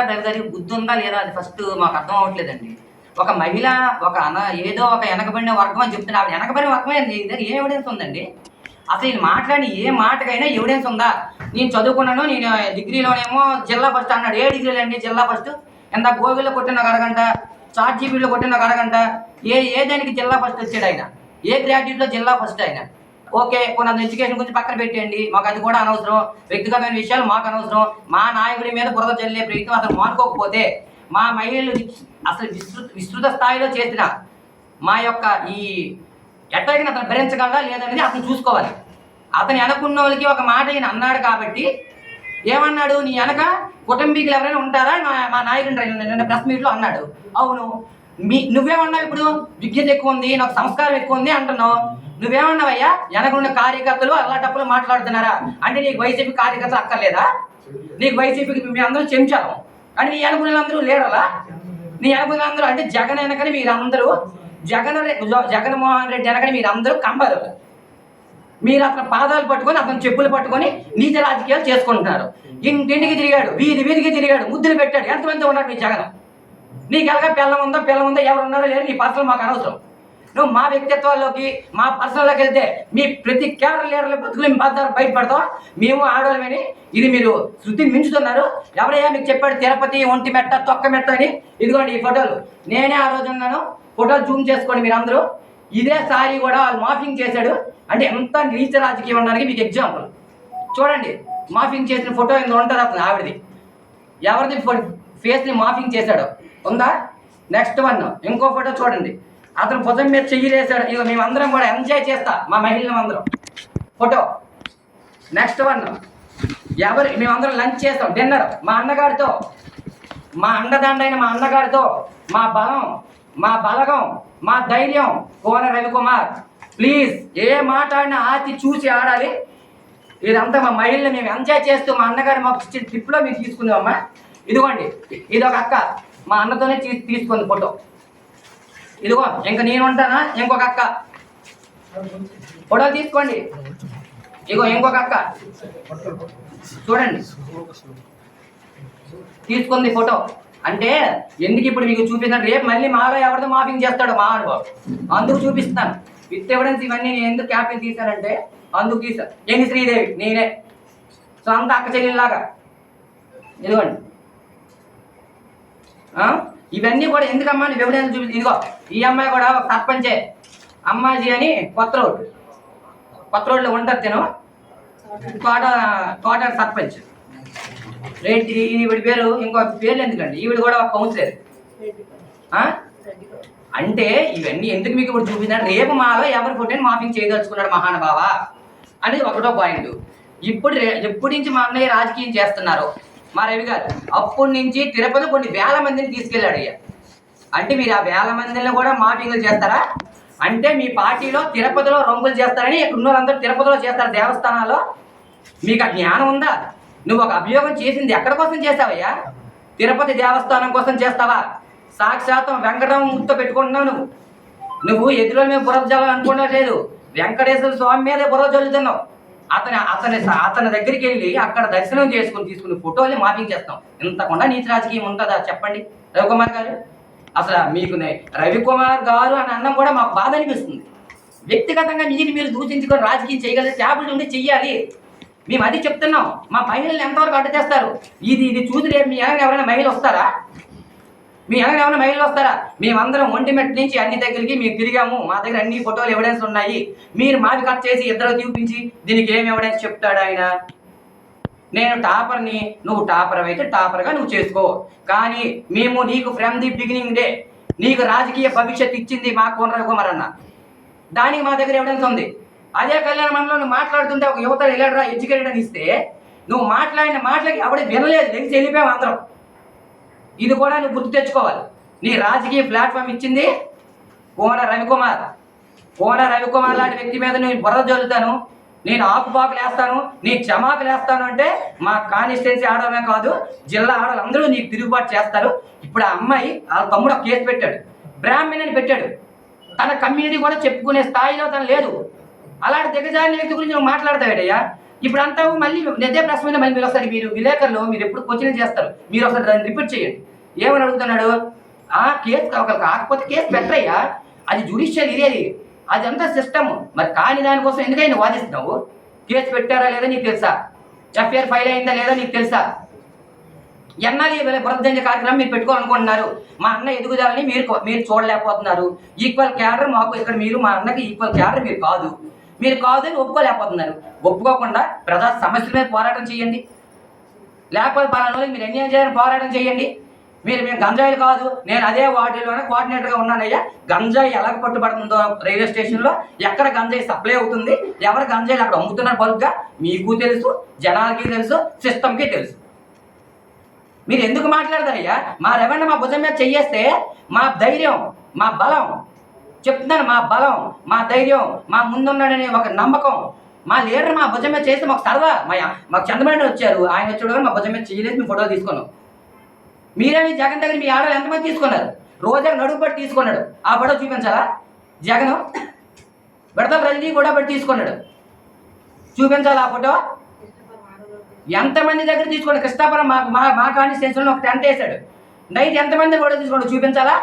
అంతా రవి గారికి బుద్ధి ఉందా లేదా అది ఫస్ట్ మాకు అర్థం అవ్వట్లేదండి. ఒక మహిళ ఒక అన ఏదో ఒక వెనకబడిన వర్గం అని చెప్తున్నా. ఆవిడ వెనకబడిన వర్గమే నీ దగ్గర ఏ ఎవిడెన్స్ ఉందండి? అసలు నేను మాట్లాడి ఏ మాటకైనా ఎవిడెన్స్ ఉందా? నేను చదువుకున్నాను నేను డిగ్రీలోనేమో జిల్లా ఫస్ట్ అన్నాడు. ఏ డిగ్రీలు అండి జిల్లా ఫస్ట్ ఎంత గోగుల్లో కొట్టిన ఒక అరగంట చార్ట్ జీబీలో కొట్టిన ఒక అరగంట ఏ ఏ దానికి జిల్లా ఫస్ట్ వచ్చాడు ఆయన? ఏ గ్రాడ్యుయేట్లో జిల్లా ఫస్ట్ ఆయన? ఓకే కొన్ని ఎడ్యుకేషన్ గురించి పక్కన పెట్టేయండి. మాకు అది కూడా అనవసరం. వ్యక్తిగతమైన విషయాలు మాకు అనవసరం. మా నాయకుడి మీద బురద చల్లే ప్రయత్నం అసలు మానుకోకపోతే మా మహిళలు అసలు విస్తృత విస్తృత స్థాయిలో చేసిన మా యొక్క ఈ ఎట్టయినా అతను భరించగలరా లేదనేది అతను చూసుకోవాలి. అతను వెనకున్న వాళ్ళకి ఒక మాట ఈయన అన్నాడు కాబట్టి ఏమన్నాడు? నీ వెనక కుటుంబీకులు ఎవరైనా ఉంటారా? నా- మా నాయకుడు నిన్న ప్రెస్ మీట్లో అన్నాడు. అవును. మీ నువ్వేమన్నావు ఇప్పుడు? విద్యత ఎక్కువ ఉంది నాకు సంస్కారం ఎక్కువ ఉంది అంటున్నావు. నువ్వేమన్నావయ్యా? వెనకున్న కార్యకర్తలు అల్లాటప్పులు మాట్లాడుతున్నారా? అంటే నీకు వైసీపీ కార్యకర్తలు అక్కర్లేదా? నీకు వైసీపీకి మీ అందరూ చెంచాము అంటే నీ వెనకున్న అందరూ లేడలా నీ వెనకున్న అందరూ అంటే జగన్ వెనకని మీరందరూ జగన్ జగన్మోహన్ రెడ్డి వెనకని మీరందరూ కంబరు మీరు అతని పాదాలు పట్టుకొని అతని చెప్పులు పట్టుకొని నీచ రాజకీయాలు చేసుకుంటున్నారు. ఇంటింటికి తిరిగాడు వీధి వీధికి తిరిగాడు ముద్దులు పెట్టాడు. ఎంతమంది ఉన్నాడు మీ జగన్? నీకు ఎలాగ పిల్లం ఉందో పిల్లం ఉందో ఎవరు ఉన్నారో లేరు నీ పాత్రలు మాకు అనవసరం. నువ్వు మా వ్యక్తిత్వాల్లోకి మా పర్సనల్లోకి వెళ్తే మీ ప్రతి కేడర్ లీడర్ల బతుకులు బాధ్యత బద్దారు బయటపడతాం. మేము ఆడవాళ్ళమని ఇది మీరు శృతి మించుతున్నారు. ఎవరయ్యా మీకు చెప్పాడు తిరుపతి ఒంటి మెట్ట తొక్క మెట్ట అని? ఇదిగోండి ఈ ఫోటోలు. నేనే ఆ రోజు ఉన్నాను. ఫోటోలు జూమ్ చేసుకోండి మీరు అందరూ ఇదే సారి కూడా వాళ్ళు మాఫింగ్ చేశాడు. అంటే ఎంత నీచ రాజకీయం ఉండడానికి మీకు ఎగ్జాంపుల్. చూడండి మాఫింగ్ చేసిన ఫోటో ఇందులో ఉంటుంది అతను ఆవిడది. ఎవరిది ఫేస్ని మాఫింగ్ చేశాడు. ఉందా? Next one. ఇంకో ఫోటో చూడండి. అతను భుజం మీద చెయ్యిలేసాడు ఇక మేమందరం కూడా ఎంజాయ్ చేస్తా. మా మహిళలు అందరం. ఫోటో నెక్స్ట్ వన్ ఎవరు మేమందరం లంచ్ చేస్తాం. డిన్నర్ మా అన్నగారితో. మా అండదండైన మా అన్నగారితో. మా బలం మా బలగం మా ధైర్యం కోన రవికుమార్. ప్లీజ్ ఏ మాట ఆడినా ఆచి చూసి ఆడాలి. ఇదంతా మా మహిళని మేము ఎంజాయ్ చేస్తూ మా అన్నగారు మాకు ఇచ్చిన ట్రిప్లో మీరు తీసుకుందామమ్మా ఇదిగోండి. ఇది ఒక అక్క. మా అన్నతోనే తీసుకుంది ఫోటో ఇదిగో ఇంక నేను ఉంటానా? ఇంకొక అక్క. ఫోటో తీసుకోండి. ఇగో ఇంకొక అక్క. చూడండి. తీసుకుంది ఫోటో. అంటే ఎందుకు ఇప్పుడు మీకు చూపిస్తాను? రేపు మళ్ళీ మాలో ఎవరితో మాఫింగ్ చేస్తాడు మా అనుభవం అందుకు చూపిస్తాను విత్ ఎవిడెన్స్ ఇవన్నీ నేను ఎందుకు క్యాపిల్ తీశానంటే అందుకు తీశాను ఏంది శ్రీదేవి నేనే. సో అంత అక్క చెల్లెలాగా ఇదిగోండి. ఇవన్నీ కూడా ఎందుకమ్మా నువ్వు ఎవిడెన్స్ చూపి ఇదిగో ఈ అమ్మాయి కూడా ఒక సర్పంచే. అమ్మాజీ అని కొత్త రోడ్ కొత్త రోడ్లో ఉంటుంది తిను. తోట తోట సర్పంచ్. రెడ్డి ఈవిడ పేరు ఇంకో పేర్లు ఎందుకండి? ఈవిడ కూడా ఒక కౌన్సిలర్. అంటే ఇవన్నీ ఎందుకు మీకు ఇప్పుడు చూపించారు? రేపు మాలో ఎవరి ఫోటోని మాఫింగ్ చేయదలుచుకున్నాడు మహానుభావ? అనేది ఒకటో పాయింట్. ఇప్పుడు రే- ఎప్పటి నుంచి మా అన్నయ్య రాజకీయం చేస్తున్నారు? మా రవి గారు అప్పటి నుంచి తిరుపతి కొన్ని వేల మందిని తీసుకెళ్ళాడు అయ్యా అంటే మీరు ఆ వేల మందిని కూడా మాఫింగ్లు చేస్తారా? అంటే మీ పార్టీలో తిరుపతిలో రంగులు చేస్తారని ఇక్కడ ఉన్న తిరుపతిలో చేస్తారు దేవస్థానాల్లో. మీకు ఆ జ్ఞానం ఉందా? నువ్వు ఒక అభియోగం చేసింది ఎక్కడ కోసం చేస్తావయ్యా తిరుపతి దేవస్థానం కోసం చేస్తావా? సాక్షాత్తం వెంకటరామతో పెట్టుకుంటున్నావు నువ్వు. నువ్వు ఎదురు మేము బురద జలం లేదు. వెంకటేశ్వర స్వామి మీదే బురద జల్లుతున్నావు. అతని అతని అతని దగ్గరికి వెళ్ళి అక్కడ దర్శనం చేసుకుని తీసుకుని ఫోటోలు మాఫింగ్ చేస్తాం ఇంతకుండా నీతి రాజకీయం ఉంటుందా చెప్పండి. రవికుమార్ గారు అసలు మీకు రవికుమార్ గారు అని అన్నం కూడా మాకు బాధ అనిపిస్తుంది. వ్యక్తిగతంగా మీరు మీరు దూషించుకొని రాజకీయం చేయగలిగే ట్యాబుల్ ఉండి చెయ్యాలి. మేము అది చెప్తున్నాం. మా మహిళలు ఎంతవరకు అడ్డు చేస్తారు? ఇది ఇది చూసి రేపు మీ ఎవరైనా మహిళ వస్తారా? మీ వెనక ఏమైనా మహిళలు వస్తారా? మేమందరం ఒంటిమెట్ నుంచి అన్ని దగ్గరికి మేము తిరిగాము. మా దగ్గర అన్ని ఫోటోలు ఎవిడెన్స్ ఉన్నాయి. మీరు మావి కట్ చేసి ఇద్దరు చూపించి దీనికి ఏం ఎవిడెన్స్ చెప్తాడు ఆయన? నేను టాపర్ని నువ్వు టాపర్ అయితే టాపర్గా నువ్వు చేసుకో. కానీ మేము నీకు ఫ్రమ్ ది బిగినింగ్ డే నీకు రాజకీయ భవిష్యత్తు ఇచ్చింది మా కోన కుమార్ అన్న. దానికి మా దగ్గర ఎవిడెన్స్ ఉంది. అదే కళ్యాణ మండలంలో నువ్వు మాట్లాడుతుంటే ఒక యువత వెళ్ళాడరా ఎడ్యుకేటెడ్ అని ఇస్తే నువ్వు మాట్లాడిన మాటలకి ఎవడే వినలేదు. తెలిసి వెళ్ళిపోయావు అందరం. ఇది కూడా నువ్వు గుర్తు తెచ్చుకోవాలి. నీ రాజకీయ ప్లాట్ఫామ్ ఇచ్చింది కోన రవికుమార్. కోన రవికుమార్ లాంటి వ్యక్తి మీద నేను బురద జల్లుతాను నేను ఆకుపాకులు వేస్తాను నీ క్షమాకులు వేస్తాను అంటే మా కాన్స్టిట్యున్సీ ఆడమే కాదు జిల్లా ఆడవాళ్ళు నీకు తిరుగుబాటు చేస్తారు. ఇప్పుడు ఆ అమ్మాయి వాళ్ళ తమ్ముడు ఒక కేసు పెట్టాడు. బ్రాహ్మణ్ అని పెట్టాడు. తన కమ్యూనిటీ కూడా చెప్పుకునే స్థాయిలో తను లేదు. అలాంటి దిగజారిన వ్యక్తి గురించి నువ్వు మాట్లాడతాడయ్యా ఇప్పుడు అంతా మళ్ళీ నిజే ప్రశ్న మీద మళ్ళీ మీరు ఒకసారి మీరు విలేకరులు మీరు ఎప్పుడు క్వశ్చన్ చేస్తారు. మీరు ఒకసారి దాన్ని రిపీట్ చేయండి. ఏమని అడుగుతున్నాడు ఆ కేసు ఒకరు కాకపోతే కేసు పెట్టరయ్యా. అది జ్యుడిషియల్ ఇదేది అది. అదంతా సిస్టమ్ మరి కాని దానికోసం ఎందుకైనా వాదిస్తున్నావు? కేసు పెట్టారా లేదా నీకు తెలుసా? ఎఫ్ఐఆర్ ఫైల్ అయిందా లేదా నీకు తెలుసా? ఎన్నాళ్ళు ఈ బురదంజ కార్యక్రమం మీరు పెట్టుకోవాలనుకుంటున్నారు. మా అన్న ఎదుగుదలని మీరు మీరు చూడలేకపోతున్నారు. ఈక్వల్ క్యాడర్ మాకు ఇక్కడ మీరు మా అన్నకి ఈక్వల్ క్యాడర్ మీరు కాదు. మీరు కాదు అని ఒప్పుకోలేకపోతున్నారు. ఒప్పుకోకుండా ప్రజా సమస్యల మీద పోరాటం చేయండి. లేకపోతే పలానా మీరు అన్యాయం చేయాలని పోరాటం చేయండి. మీరు మేము గంజాయిలు కాదు నేను అదే వాటిలోనే కోఆర్డినేటర్గా ఉన్నానయ్యా. గంజాయి ఎలా పట్టుబడుతుందో రైల్వే స్టేషన్లో ఎక్కడ గంజాయి సప్లై అవుతుంది ఎవరు గంజాయిలు అక్కడ అమ్ముతున్నారు బల్క్గా మీకు తెలుసు జనాలకి తెలుసు సిస్టమ్కి తెలుసు. మీరు ఎందుకు మాట్లాడతారయ్యా? మా రెవెన్యూ మా భుజం మీద చెయ్యేస్తే మా ధైర్యం మా బలం చెప్తున్నాను మా బలం మా ధైర్యం మా ముందున్నాడనే ఒక నమ్మకం. మా లీడర్ మా భుజం మీద చేస్తే మాకు సరదా. మా మాకు చంద్రబాబు వచ్చారు ఆయన వచ్చాడు మా భుజం మీద చేయలేదు మేము ఫోటోలు తీసుకున్నాం. మీరేమి జగన్ దగ్గర మీ ఆడవాళ్ళు ఎంతమంది తీసుకున్నారు? రోజా నడుపు పట్టి తీసుకున్నాడు. ఆ ఫోటో చూపించాలా? జగన్ విడతల రజనీ కూడా పట్టి తీసుకున్నాడు. చూపించాలా ఆ ఫోటో? ఎంతమంది దగ్గర తీసుకోండి కృష్ణాపురం మా మా మా కాన్స్టిట్యూన్సీలో ఒక టెంట్ వేశాడు. నైట్ ఎంతమంది కూడా తీసుకోండి చూపించాలా?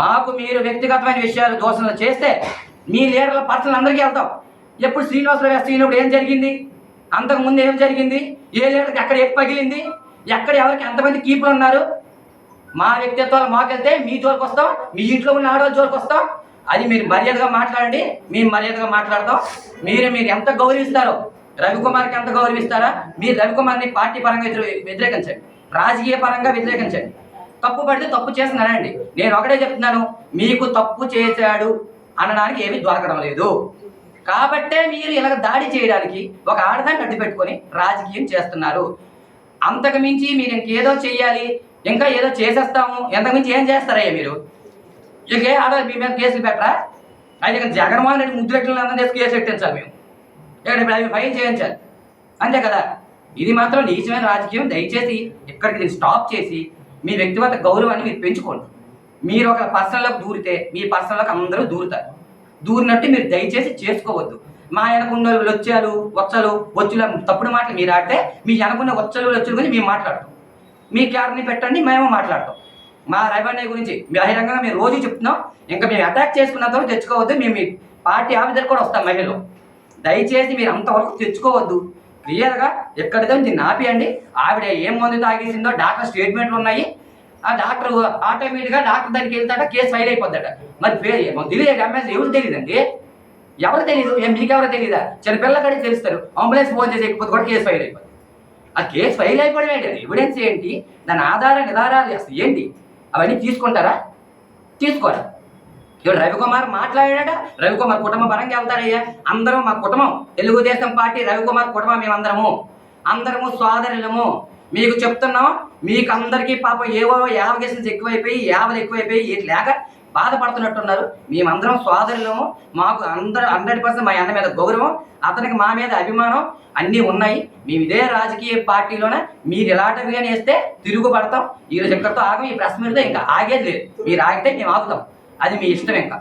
మాకు మీరు వ్యక్తిగతమైన విషయాలు దోషణలు చేస్తే మీ లీడర్ల పర్సనల్ అందరికీ వెళ్తాం. ఎప్పుడు శ్రీనివాసరావు వేస్తే ఏం జరిగింది? అంతకుముందు ఏం జరిగింది? ఏ లీడర్కి ఎక్కడ ఎప్పు పగిలింది? ఎక్కడ ఎవరికి ఎంతమంది కీపులు ఉన్నారు? మా వ్యక్తిత్వాలు మాకెళ్తే మీ జోలికి వస్తాం మీ ఇంట్లో ఉన్న ఆడవాళ్ళ జోలికి వస్తాం. అది మీరు మర్యాదగా మాట్లాడండి మేము మర్యాదగా మాట్లాడతాం. మీరు మీరు ఎంత గౌరవిస్తారో రవికుమార్కి ఎంత గౌరవిస్తారా? మీరు రవికుమార్ని పార్టీ పరంగా వ్యతిరేకించండి. రాజకీయ పరంగా వ్యతిరేకించండి. తప్పు పడితే తప్పు చేస్తున్నారండి. నేను ఒకటే చెప్తున్నాను మీకు తప్పు చేశాడు అనడానికి ఏమీ దొరకడం లేదు. కాబట్టే మీరు ఇలాగ దాడి చేయడానికి ఒక ఆడదాన్ని అడ్డు పెట్టుకొని రాజకీయం చేస్తున్నారు. అంతకు మించి మీరు ఇంకేదో చెయ్యాలి ఇంకా ఏదో చేసేస్తాము. ఎంతకుమించి ఏం చేస్తారయ్యా మీరు? ఇక ఏ ఆడ మీ మీద కేసులు పెట్టరా? అయితే ఇక జగన్మోహన్ రెడ్డి ముద్దులెట్లు అందరూ కేసు పెట్టించాలి మేము. ఇక్కడ ఇప్పుడు అవి ఫైల్ చేయించాలి. అంతే కదా? ఇది మాత్రం నీచమైన రాజకీయం. దయచేసి ఇక్కడికి దీన్ని స్టాప్ చేసి మీ వ్యక్తిగత గౌరవాన్ని మీరు పెంచుకోండి. మీరు ఒక పర్సనల్లోకి దూరితే మీ పర్సనల్లోకి అందరూ దూరుతారు. దూరినట్టు మీరు దయచేసి చేసుకోవద్దు. మా వెనకున్న లొచ్చాలు వచ్చలు వచ్చుల తప్పుడు మాటలు మీరు ఆడితే మీ వెనకున్న వచ్చలు లొచ్చుల గురించి మేము మాట్లాడతాం. మీ క్యార్ని పెట్టండి మేము మాట్లాడతాం. మా రెవెన్యూ గురించి బహిరంగంగా మేము రోజు చెప్తున్నాం. ఇంకా మేము అటాక్ చేసుకున్నంత వరకు తెచ్చుకోవద్దు. మేము మీ పార్టీ ఆఫీసర్ కూడా వస్తాం మహిళలు. దయచేసి మీరు అంతవరకు తెచ్చుకోవద్దు. క్లియర్గా ఎక్కడిదో దీన్ని ఆపియండి. ఆవిడ ఏం మందు తాగేసిందో డాక్టర్ స్టేట్మెంట్లు ఉన్నాయి. ఆ డాక్టర్ ఆటోమేటిక్గా డాక్టర్ దానికి వెళ్తాడ? కేసు ఫైల్ అయిపోద్దట మరి పేరు తెలియదు ఎంఎస్ ఎవరు తెలియదండి? ఎవరు తెలియదు ఏం మీకు ఎవరు తెలియదా చిన్న పిల్లకాడికి తెలుస్తారు. అంబులెన్స్ ఫోన్ చేసి ఎక్కిపోతే కూడా కేసు ఫైల్ అయిపోతుంది ఆ కేసు ఫైల్ అయిపోవడం ఏంటి? ఎవిడెన్స్ ఏంటి? దాని ఆధార నిధారాలు అసలు ఏంటి? అవన్నీ తీసుకుంటారా? తీసుకోరా? ఇప్పుడు రవికుమార్ మాట్లాడాడ రవికుమార్ కుటుంబ పరంగా వెళ్తాడయ్యా అందరం మా కుటుంబం. తెలుగుదేశం పార్టీ రవికుమార్ కుటుంబం మేమందరము. అందరము సోదరులము. మీకు చెప్తున్నాం. మీకు అందరికీ పాపం ఏవో యావగేషన్స్ ఎక్కువైపోయి యావలు ఎక్కువైపోయి లేక బాధపడుతున్నట్టున్నారు. మేమందరం సోదరులము మాకు అందరూ హండ్రెడ్ పర్సెంట్ మా అన్న మీద గౌరవం అతనికి మా మీద అభిమానం అన్నీ ఉన్నాయి. మేము ఇదే రాజకీయ పార్టీలోనే మీరు ఇలాంటివిగానే వేస్తే తిరుగుపడతాం. ఈ రోజు ఇక్కడితో ఆగం ఈ ప్రశ్న మీట్తో ఇంకా ఆగేది లేదు. మీరు ఆగితే మేము ఆగుతాం. అది మీ ఇష్టం ఇంకా.